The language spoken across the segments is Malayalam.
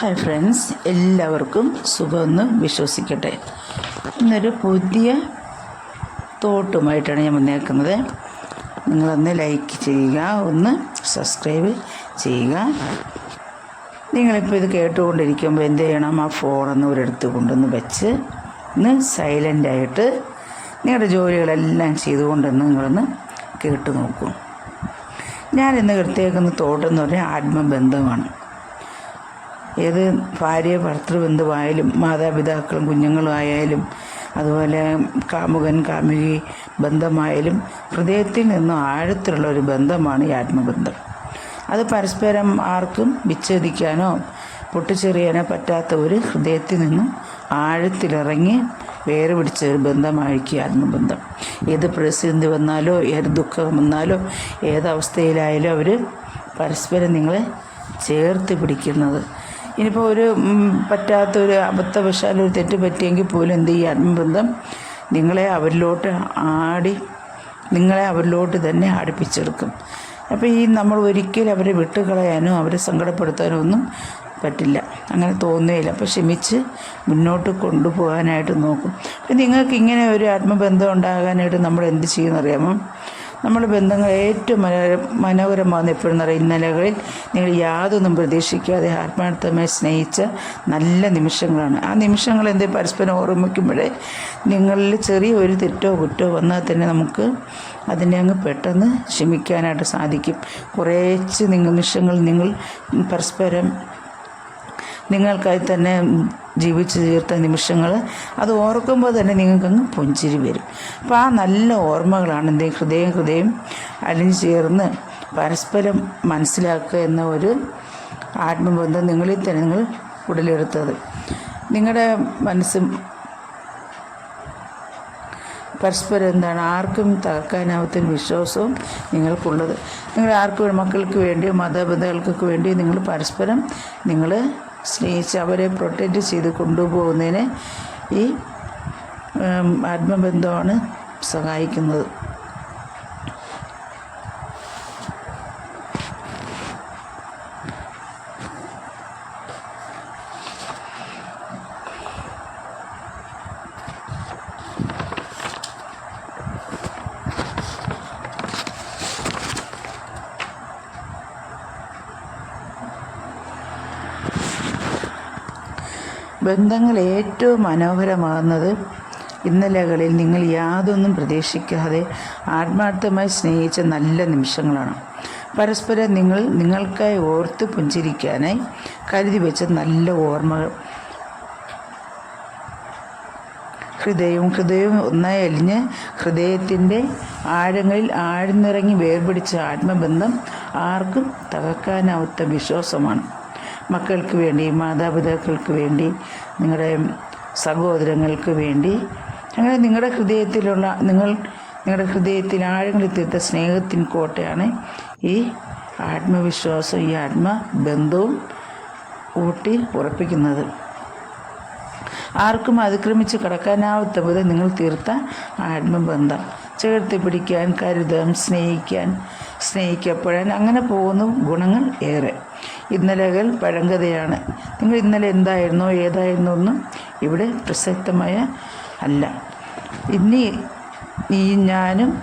ഹായ് ഫ്രണ്ട്സ് എല്ലാവർക്കും സുഖമെന്ന് വിശ്വസിക്കട്ടെ. ഇന്നൊരു പുതിയ തോട്ടുമായിട്ടാണ് ഞാൻ വന്നേക്കുന്നത്. നിങ്ങളൊന്ന് ലൈക്ക് ചെയ്യുക ഒന്ന് സബ്സ്ക്രൈബ് ചെയ്യുക. നിങ്ങളിപ്പോൾ ഇത് കേട്ടുകൊണ്ടിരിക്കുമ്പോൾ എന്ത് ചെയ്യണം? ആ ഫോണൊന്ന് ഒരിടത്ത് കൊണ്ടുവന്ന് വെച്ച് ഒന്ന് സൈലന്റായിട്ട് നിങ്ങളുടെ ജോലികളെല്ലാം ചെയ്തുകൊണ്ടൊന്ന് നിങ്ങളൊന്ന് കേട്ടു നോക്കൂ. ഞാനിന്ന് എടുത്തേക്കുന്ന തോട്ടെന്ന് പറഞ്ഞാൽ ആത്മബന്ധമാണ്. ഏത് ഭാര്യ ഭർത്തൃബന്ധുവായാലും മാതാപിതാക്കളും കുഞ്ഞുങ്ങളും ആയാലും അതുപോലെ കാമുകൻ കാമുകി ബന്ധമായാലും ഹൃദയത്തിൽ നിന്നും ആഴത്തിലുള്ള ഒരു ബന്ധമാണ് ഈ ആത്മബന്ധം. അത് പരസ്പരം ആർക്കും വിച്ഛേദിക്കാനോ പൊട്ടിച്ചെറിയാനോ പറ്റാത്ത ഒരു ഹൃദയത്തിൽ നിന്നും ആഴത്തിലിറങ്ങി വേറെ പിടിച്ച ഒരു ബന്ധമായിരിക്കും ആത്മബന്ധം. ഏത് പ്രതിസന്ധി വന്നാലോ ഏത് ദുഃഖം വന്നാലോ ഏതവസ്ഥയിലായാലും അവർ പരസ്പരം നിങ്ങളെ ചേർത്ത് പിടിക്കുന്നത് ഇനിയിപ്പോൾ ഒരു പറ്റാത്തൊരു അബദ്ധവശാൽ ഒരു തെറ്റ് പറ്റിയെങ്കിൽ പോലും എന്ത് ഈ ആത്മബന്ധം നിങ്ങളെ അവരിലോട്ട് ആടി നിങ്ങളെ അവരിലോട്ട് തന്നെ ആടിപ്പിച്ചെടുക്കും. അപ്പോൾ ഈ നമ്മൾ ഒരിക്കലും അവരെ വിട്ടുകളയാനോ അവരെ സങ്കടപ്പെടുത്താനോ ഒന്നും പറ്റില്ല. അങ്ങനെ തോന്നുകയില്ല. അപ്പോൾ ക്ഷമിച്ച് മുന്നോട്ട് കൊണ്ടുപോകാനായിട്ട് നോക്കും. അപ്പം നിങ്ങൾക്ക് ഇങ്ങനെ ഒരു ആത്മബന്ധം ഉണ്ടാകാനായിട്ട് നമ്മൾ എന്ത് ചെയ്യുമെന്നറിയാമോ? നമ്മുടെ ബന്ധങ്ങൾ ഏറ്റവും മനോഹര മനോഹരമാകുന്ന എപ്പോഴും നിറയും ഇന്നലകളിൽ നിങ്ങൾ യാതൊന്നും പ്രതീക്ഷിക്കാതെ ആത്മാർത്ഥമായി സ്നേഹിച്ച നല്ല നിമിഷങ്ങളാണ്. ആ നിമിഷങ്ങൾ എന്തേ പരസ്പരം ഓർമ്മിക്കുമ്പോഴേ നിങ്ങളിൽ ചെറിയ ഒരു തെറ്റോ കുറ്റോ വന്നാൽ തന്നെ നമുക്ക് അതിനെ അങ്ങ് പെട്ടെന്ന് ക്ഷമിക്കാനായിട്ട് സാധിക്കും. കുറേച്ച് നിമിഷങ്ങൾ നിങ്ങൾ പരസ്പരം നിങ്ങൾക്കായി തന്നെ ജീവിച്ചു തീർത്ത നിമിഷങ്ങൾ അത് ഓർക്കുമ്പോൾ തന്നെ നിങ്ങൾക്കങ്ങ് പുഞ്ചിരി വരും. അപ്പോൾ ആ നല്ല ഓർമ്മകളാണ് എന്റെ ഹൃദയം ഹൃദയം അലിഞ്ഞു ചേർന്ന് പരസ്പരം മനസ്സിലാക്കുക എന്ന ഒരു ആത്മബന്ധം നിങ്ങളിൽ തന്നെ നിങ്ങൾ ഉടലെടുത്തത്. നിങ്ങളുടെ മനസ്സും പരസ്പരം എന്താണ് ആർക്കും തകർക്കാനാവാത്ത വിശ്വാസവും നിങ്ങൾക്കുള്ളത്. നിങ്ങൾ ആർക്കും മക്കൾക്ക് വേണ്ടിയോ മാതാപിതാക്കൾക്ക് വേണ്ടിയോ നിങ്ങൾ പരസ്പരം നിങ്ങൾ സ്നേഹിച്ച് അവരെ പ്രൊട്ടക്റ്റ് ചെയ്ത് കൊണ്ടുപോകുന്നതിന് ഈ ആത്മബന്ധമാണ് സഹായിക്കുന്നത്. ബന്ധങ്ങൾ ഏറ്റവും മനോഹരമാകുന്നത് ഇന്നലകളിൽ നിങ്ങൾ യാതൊന്നും പ്രതീക്ഷിക്കാതെ ആത്മാർത്ഥമായി സ്നേഹിച്ച നല്ല നിമിഷങ്ങളാണ്. പരസ്പരം നിങ്ങൾ നിങ്ങൾക്കായി ഓർത്ത് പുഞ്ചിരിക്കാനായി കരുതി വെച്ച നല്ല ഓർമ്മകൾ ഹൃദയവും ഹൃദയവും ഒന്നായി അലിഞ്ഞ് ഹൃദയത്തിന്റെ ആഴങ്ങളിൽ ആഴ്ന്നിറങ്ങി വേർപിടിച്ച ആത്മബന്ധം ആർക്കും തകർക്കാനാവാത്ത വിശ്വാസമാണ്. മക്കൾക്ക് വേണ്ടി മാതാപിതാക്കൾക്ക് വേണ്ടി നിങ്ങളുടെ സഹോദരങ്ങൾക്ക് വേണ്ടി. അങ്ങനെ നിങ്ങളുടെ ഹൃദയത്തിലുള്ള നിങ്ങൾ നിങ്ങളുടെ ഹൃദയത്തിൽ ആഴങ്ങളിൽ തീർത്ത സ്നേഹത്തിൻ കോട്ടയാണ് ഈ ആത്മവിശ്വാസം ഈ ആത്മബന്ധവും ഊട്ടി ഉറപ്പിക്കുന്നത്. ആർക്കും അതിക്രമിച്ച് കടക്കാനാവാത്ത വിധം നിങ്ങൾ തീർത്ത ആത്മബന്ധം. ചേർത്ത് പിടിക്കാൻ കരുതാൻ സ്നേഹിക്കാൻ സ്നേഹിക്കപ്പെടാൻ അങ്ങനെ പോകുന്ന ഗുണങ്ങൾ ഏറെ. ഇന്നലകൾ പഴങ്കഥയാണ്. നിങ്ങൾ ഇന്നലെ എന്തായിരുന്നോ ഏതായിരുന്നോ ഒന്നും ഇവിടെ പ്രസക്തമായ അല്ല. ഇനി ഈ ഞാനും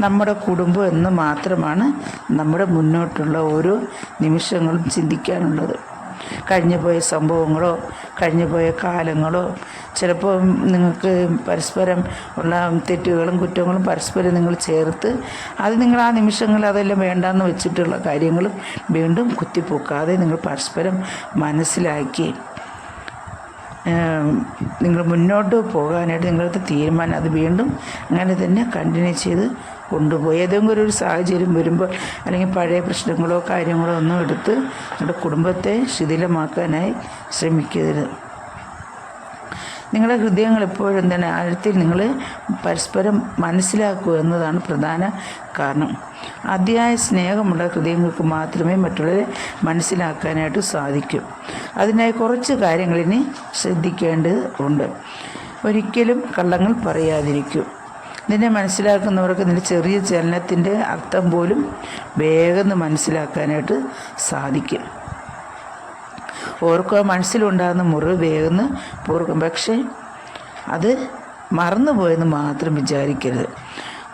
നമ്മുടെ കുടുംബം എന്ന് മാത്രമാണ് നമ്മുടെ മുന്നോട്ടുള്ള ഓരോ നിമിഷങ്ങളും ചിന്തിക്കാനുള്ളത്. കഴിഞ്ഞു പോയ സംഭവങ്ങളോ കഴിഞ്ഞു പോയ കാലങ്ങളോ ചിലപ്പോൾ നിങ്ങൾക്ക് പരസ്പരം ഉള്ള തെറ്റുകളും കുറ്റങ്ങളും പരസ്പരം നിങ്ങൾ ചേർത്ത് അത് നിങ്ങൾ ആ നിമിഷങ്ങൾ അതെല്ലാം വേണ്ടാന്ന് വെച്ചിട്ടുള്ള കാര്യങ്ങളും വീണ്ടും കുത്തിപ്പൊക്കാതെ നിങ്ങൾ പരസ്പരം മനസ്സിലാക്കി നിങ്ങൾ മുന്നോട്ട് പോകാനായിട്ട് നിങ്ങളുടെ തീരുമാനം. അത് വീണ്ടും അങ്ങനെ തന്നെ കണ്ടിന്യൂ ചെയ്ത് കൊണ്ടുപോയി. ഏതെങ്കിലും ഒരു സാഹചര്യം വരുമ്പോൾ അല്ലെങ്കിൽ പഴയ പ്രശ്നങ്ങളോ കാര്യങ്ങളോ ഒന്നും എടുത്ത് നിങ്ങളുടെ കുടുംബത്തെ ശിഥിലമാക്കാനായി ശ്രമിക്കരുത്. നിങ്ങളുടെ ഹൃദയങ്ങൾ എപ്പോഴും തന്നെ ആഴത്തിൽ നിങ്ങൾ പരസ്പരം മനസ്സിലാക്കുക എന്നതാണ് പ്രധാന കാരണം. അതിയായ സ്നേഹമുള്ള ഹൃദയങ്ങൾക്ക് മാത്രമേ മറ്റുള്ളവരെ മനസ്സിലാക്കാനായിട്ട് സാധിക്കൂ. അതിനായി കുറച്ച് കാര്യങ്ങളിനി ശ്രദ്ധിക്കേണ്ടതുണ്ട്. ഒരിക്കലും കള്ളങ്ങൾ പറയാതിരിക്കൂ. നിന്നെ മനസ്സിലാക്കുന്നവർക്ക് നിന്റെ ചെറിയ ചലനത്തിന്റെ അർത്ഥം പോലും വേഗം മനസ്സിലാക്കാനായിട്ട് സാധിക്കും. ഓർക്കുക മനസ്സിലുണ്ടാകുന്ന മുറിവ് വേഗം പൂർക്കും. പക്ഷേ അത് മറന്നുപോയെന്ന് മാത്രം വിചാരിക്കരുത്.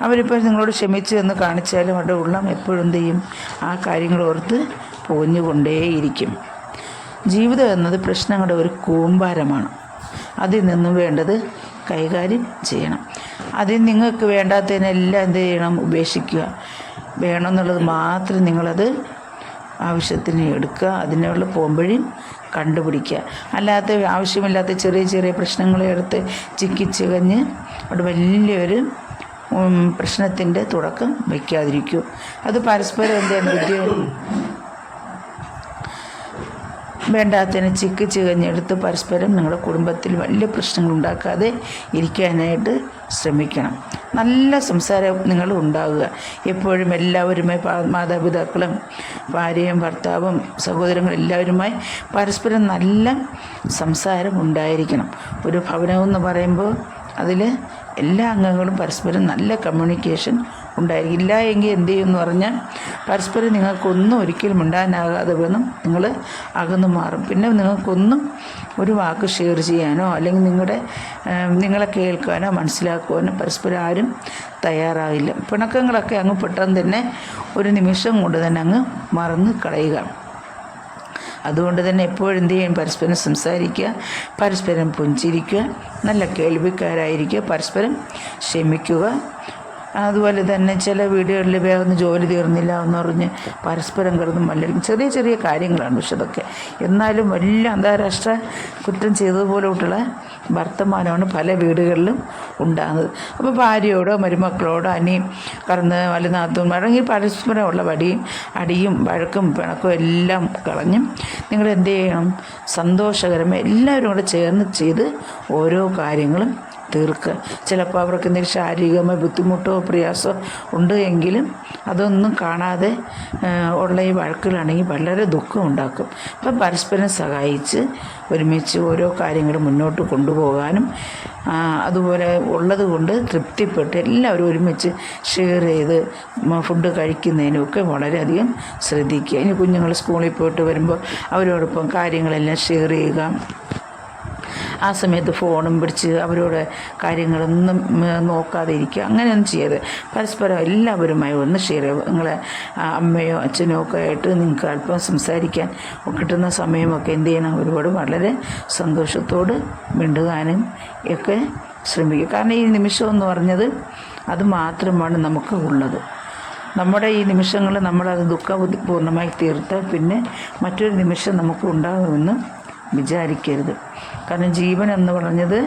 അവരിപ്പോൾ നിങ്ങളോട് ക്ഷമിച്ചു എന്ന് കാണിച്ചാലും അവരുടെ ഉള്ളം എപ്പോഴും ചെയ്യും? ആ കാര്യങ്ങൾ ഓർത്ത് പോഞ്ഞുകൊണ്ടേയിരിക്കും. ജീവിതം എന്നത് പ്രശ്നങ്ങളുടെ ഒരു കൂമ്പാരമാണ്. അതിൽ നിന്നും വേണ്ടത് കൈകാര്യം ചെയ്യണം. അതിൽ നിങ്ങൾക്ക് വേണ്ടാത്തതിനെല്ലാം എന്ത് ചെയ്യണം? ഉപേക്ഷിക്കുക. വേണമെന്നുള്ളത് മാത്രം നിങ്ങളത് ആവശ്യത്തിന് എടുക്കുക. അതിനുള്ള പോംവഴിയും കണ്ടുപിടിക്കുക. അല്ലാത്ത ആവശ്യമില്ലാത്ത ചെറിയ ചെറിയ പ്രശ്നങ്ങളെ എടുത്ത് ചിക്കിച്ചികഞ്ഞ് അവിടെ വലിയൊരു പ്രശ്നത്തിന്റെ തുടക്കം വയ്ക്കാതിരിക്കും. അത് പരസ്പരം എന്താണ് ബുദ്ധി വേണ്ടാത്തതിനെ ചിക്ക് ചികഞ്ഞെടുത്ത് പരസ്പരം നിങ്ങളുടെ കുടുംബത്തിൽ വലിയ പ്രശ്നങ്ങൾ ഉണ്ടാക്കാതെ ഇരിക്കാനായിട്ട് ശ്രമിക്കണം. നല്ല സംസാരം നിങ്ങൾ ഉണ്ടാകുക എപ്പോഴും എല്ലാവരുമായി മാതാപിതാക്കളും ഭാര്യയും ഭർത്താവും സഹോദരങ്ങളും എല്ലാവരുമായി പരസ്പരം നല്ല സംസാരം ഉണ്ടായിരിക്കണം. ഒരു ഭവനം എന്ന് പറയുമ്പോൾ അതിൽ എല്ലാ അംഗങ്ങളും പരസ്പരം നല്ല കമ്മ്യൂണിക്കേഷൻ ഉണ്ടായിരിക്കും ഇല്ല എങ്കിൽ എന്ത് ചെയ്യുമെന്ന് പറഞ്ഞാൽ പരസ്പരം നിങ്ങൾക്കൊന്നും ഒരിക്കലും ഉണ്ടാകാനാകാതെ വന്നും നിങ്ങൾ അകന്നു മാറും. പിന്നെ നിങ്ങൾക്കൊന്നും ഒരു വാക്ക് ഷെയർ ചെയ്യാനോ അല്ലെങ്കിൽ നിങ്ങളുടെ നിങ്ങളെ കേൾക്കാനോ മനസ്സിലാക്കുവാനോ പരസ്പരം ആരും തയ്യാറാകില്ല. പിണക്കങ്ങളൊക്കെ അങ്ങ് പെട്ടെന്ന് തന്നെ ഒരു നിമിഷം കൊണ്ട് തന്നെ അങ്ങ് മറന്ന് കളയുക. അതുകൊണ്ട് തന്നെ എപ്പോഴും എന്ത് ചെയ്യും? പരസ്പരം സംസാരിക്കുക പരസ്പരം പുഞ്ചിരിക്കുക നല്ല കേൾവിക്കാരായിരിക്കുക പരസ്പരം ക്ഷമിക്കുക അതുപോലെ തന്നെ ചില വീടുകളിൽ വേഗം ജോലി തീർന്നില്ല എന്ന് പറഞ്ഞ് പരസ്പരം കിടന്ന് മല്ലടിക്കും ചെറിയ ചെറിയ കാര്യങ്ങളാണ് പക്ഷെ അതൊക്കെ. എന്നാലും വലിയ അന്താരാഷ്ട്ര കുറ്റം ചെയ്തതുപോലുള്ള വർത്തമാനമാണ് പല വീടുകളിലും ഉണ്ടാകുന്നത്. അപ്പോൾ ഭാര്യയോടോ മരുമക്കളോടോ അനി കറന്ന് അല്ലെങ്കിൽ പരസ്പരമുള്ള വടിയും അടിയും വഴക്കും പിണക്കും എല്ലാം കളഞ്ഞും നിങ്ങൾ എന്ത് ചെയ്യണം? സന്തോഷകരമായി എല്ലാവരും കൂടെ ചേർന്ന് ചെയ്ത് ഓരോ കാര്യങ്ങളും തീർക്കുക. ചിലപ്പോൾ അവർക്ക് എന്തെങ്കിലും ശാരീരികമായ ബുദ്ധിമുട്ടോ പ്രയാസമോ ഉണ്ട് എങ്കിലും അതൊന്നും കാണാതെ ഉള്ള ഈ വഴക്കുകളാണെങ്കിൽ വളരെ ദുഃഖം ഉണ്ടാക്കും. അപ്പം പരസ്പരം സഹായിച്ച് ഒരുമിച്ച് ഓരോ കാര്യങ്ങൾ മുന്നോട്ട് കൊണ്ടുപോകാനും അതുപോലെ ഉള്ളത് കൊണ്ട് തൃപ്തിപ്പെട്ട് എല്ലാവരും ഒരുമിച്ച് ഷെയർ ചെയ്ത് ഫുഡ് കഴിക്കുന്നതിനുമൊക്കെ വളരെയധികം ശ്രദ്ധിക്കുക. ഇനി കുഞ്ഞുങ്ങൾ സ്കൂളിൽ പോയിട്ട് വരുമ്പോൾ അവരോടൊപ്പം കാര്യങ്ങളെല്ലാം ഷെയർ ചെയ്യുക. ആ സമയത്ത് ഫോണും പിടിച്ച് അവരോട് കാര്യങ്ങളൊന്നും നോക്കാതെ ഇരിക്കുക. അങ്ങനെയൊന്നും ചെയ്യരുത് പരസ്പരം എല്ലാവരുമായി ഒന്ന് ഷെയർ ചെയ്യുക. നിങ്ങളെ അമ്മയോ അച്ഛനോ ഒക്കെ ആയിട്ട് നിങ്ങൾക്ക് അല്പം സംസാരിക്കാൻ കിട്ടുന്ന സമയമൊക്കെ എന്ത് ചെയ്യണം? ഒരുപാട് വളരെ സന്തോഷത്തോട് മിണ്ടുകാനും ഒക്കെ ശ്രമിക്കുക. കാരണം ഈ നിമിഷം എന്ന് പറഞ്ഞത് അത് മാത്രമാണ് നമുക്ക് ഉള്ളത്. നമ്മുടെ ഈ നിമിഷങ്ങൾ നമ്മളത് ദുഃഖപൂർണമായി തീർത്താൽ പിന്നെ മറ്റൊരു നിമിഷം നമുക്ക് ഉണ്ടാകുമെന്ന് വിചാരിക്കരുത്. കാരണം ജീവൻ എന്ന് പറഞ്ഞത്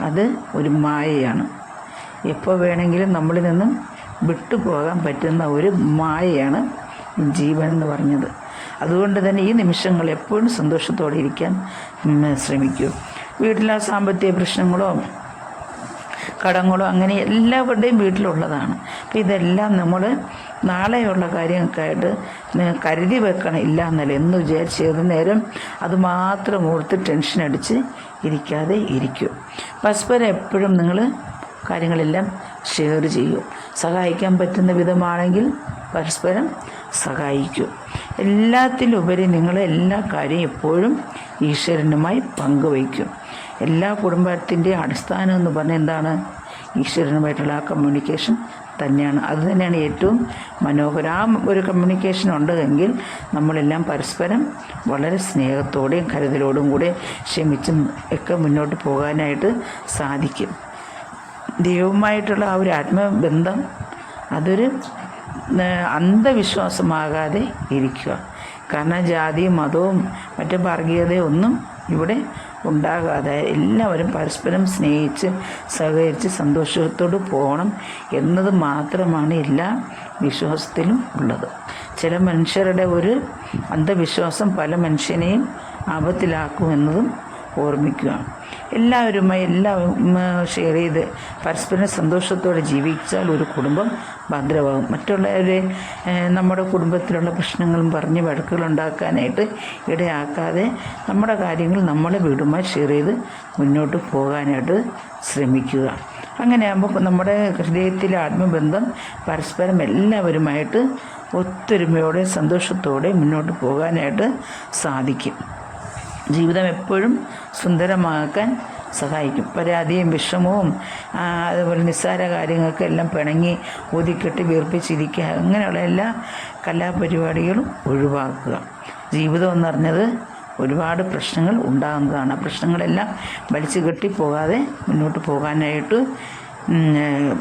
അത് ഒരു മായയാണ്. എപ്പോൾ വേണമെങ്കിലും നമ്മളിൽ നിന്നും വിട്ടുപോകാൻ പറ്റുന്ന ഒരു മായയാണ് ജീവൻ എന്ന് പറഞ്ഞത്. അതുകൊണ്ട് തന്നെ ഈ നിമിഷങ്ങൾ എപ്പോഴും സന്തോഷത്തോടെ ഇരിക്കാൻ ശ്രമിക്കൂ. വീട്ടിലെ സാമ്പത്തിക പ്രശ്നങ്ങളോ കടങ്ങളോ അങ്ങനെ എല്ലാവരുടെയും വീട്ടിലുള്ളതാണ്. അപ്പോൾ ഇതെല്ലാം നമ്മൾ നാളെയുള്ള കാര്യങ്ങൾക്കായിട്ട് കരുതി വെക്കണം ഇല്ല എന്നല്ല. എന്ന് വിചാരിച്ച് ഏത് നേരം അത് മാത്രം ഓർത്ത് ടെൻഷൻ അടിച്ച് ഇരിക്കാതെ ഇരിക്കൂ. പരസ്പരം എപ്പോഴും നിങ്ങൾ കാര്യങ്ങളെല്ലാം ഷെയർ ചെയ്യൂ. സഹായിക്കാൻ പറ്റുന്ന വിധമാണെങ്കിൽ പരസ്പരം സഹായിക്കൂ. എല്ലാത്തിലുപരി നിങ്ങൾ എല്ലാ കാര്യവും എപ്പോഴും ഈശ്വരനുമായി പങ്കുവയ്ക്കും. എല്ലാ കുടുംബത്തിന്റെയും അടിസ്ഥാനം എന്ന് പറഞ്ഞാൽ എന്താണ്? ഈശ്വരനുമായിട്ടുള്ള ആ കമ്മ്യൂണിക്കേഷൻ തന്നെയാണ്. അത് തന്നെയാണ് ഏറ്റവും മനോഹര. ആ ഒരു കമ്മ്യൂണിക്കേഷൻ ഉണ്ടെങ്കിൽ നമ്മളെല്ലാം പരസ്പരം വളരെ സ്നേഹത്തോടെയും കരുതലോടും കൂടെ ക്ഷമിച്ചും ഒക്കെ മുന്നോട്ട് പോകാനായിട്ട് സാധിക്കും. ദൈവവുമായിട്ടുള്ള ആ ഒരു ആത്മബന്ധം അതൊരു അന്ധവിശ്വാസമാകാതെ ഇരിക്കുക. കാരണം ജാതിയും മതവും മറ്റു വർഗീയതയും ഒന്നും ഇവിടെ ഉണ്ടാകാതെ എല്ലാവരും പരസ്പരം സ്നേഹിച്ച് സഹകരിച്ച് സന്തോഷത്തോട് പോകണം എന്നത് മാത്രമാണ് എല്ലാ വിശ്വാസത്തിലും ഉള്ളത്. ചില മനുഷ്യരുടെ ഒരു അന്ധവിശ്വാസം പല മനുഷ്യനെയും ആപത്തിലാക്കുമെന്നതും ഓർമ്മിക്കുക. എല്ലാവരുമായി എല്ലാം ഷെയർ ചെയ്ത് പരസ്പരം സന്തോഷത്തോടെ ജീവിച്ചാൽ ഒരു കുടുംബം ഭദ്രമാകും. മറ്റുള്ളവരെ നമ്മുടെ കുടുംബത്തിലുള്ള പ്രശ്നങ്ങളും പറഞ്ഞ് വഴക്കുകൾ ഉണ്ടാക്കാനായിട്ട് ഇടയാക്കാതെ നമ്മുടെ കാര്യങ്ങൾ നമ്മളെ വീടുമായി ഷെയർ ചെയ്ത് മുന്നോട്ട് പോകാനായിട്ട് ശ്രമിക്കുക. അങ്ങനെയാകുമ്പോൾ നമ്മുടെ ഹൃദയത്തിലെ ആത്മബന്ധം പരസ്പരം എല്ലാവരുമായിട്ട് ഒത്തൊരുമയോടെ സന്തോഷത്തോടെ മുന്നോട്ട് പോകാനായിട്ട് സാധിക്കും. ജീവിതം എപ്പോഴും സുന്ദരമാക്കാൻ സഹായിക്കും. പരാതിയും വിഷമവും അതുപോലെ നിസ്സാര കാര്യങ്ങൾക്കെല്ലാം പിണങ്ങി ഊതിക്കെട്ടി വീർപ്പിച്ചിരിക്കുക അങ്ങനെയുള്ള എല്ലാ കലാപരിപാടികളും ഒഴിവാക്കുക. ജീവിതം എന്ന് പറഞ്ഞത് ഒരുപാട് പ്രശ്നങ്ങൾ ഉണ്ടാകുന്നതാണ്. ആ പ്രശ്നങ്ങളെല്ലാം വലിച്ചു കെട്ടി പോകാതെ മുന്നോട്ട് പോകാനായിട്ട്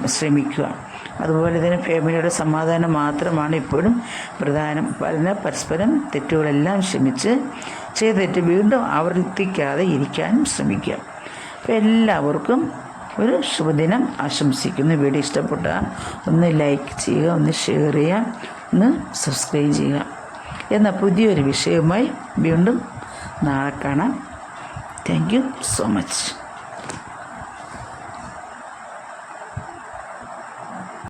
ശ്രമിക്കുക. അതുപോലെ തന്നെ ഫാമിലിയുടെ സമാധാനം മാത്രമാണ് ഇപ്പോഴും പ്രധാനം. പല പരസ്പരം തെറ്റുകളെല്ലാം ക്ഷമിച്ച് ചെയ്ത തെറ്റ് വീണ്ടും ആവർത്തിക്കാതെ ഇരിക്കാനും ശ്രമിക്കുക. അപ്പോൾ എല്ലാവർക്കും ഒരു ശുഭദിനം ആശംസിക്കുന്നു. വീഡിയോ ഇഷ്ടപ്പെട്ട ഒന്ന് ലൈക്ക് ചെയ്യുക ഒന്ന് ഷെയർ ചെയ്യുക ഒന്ന് സബ്സ്ക്രൈബ് ചെയ്യുക. എന്ന പുതിയൊരു വിഷയവുമായി വീണ്ടും നാളെ കാണാം. Thank you so much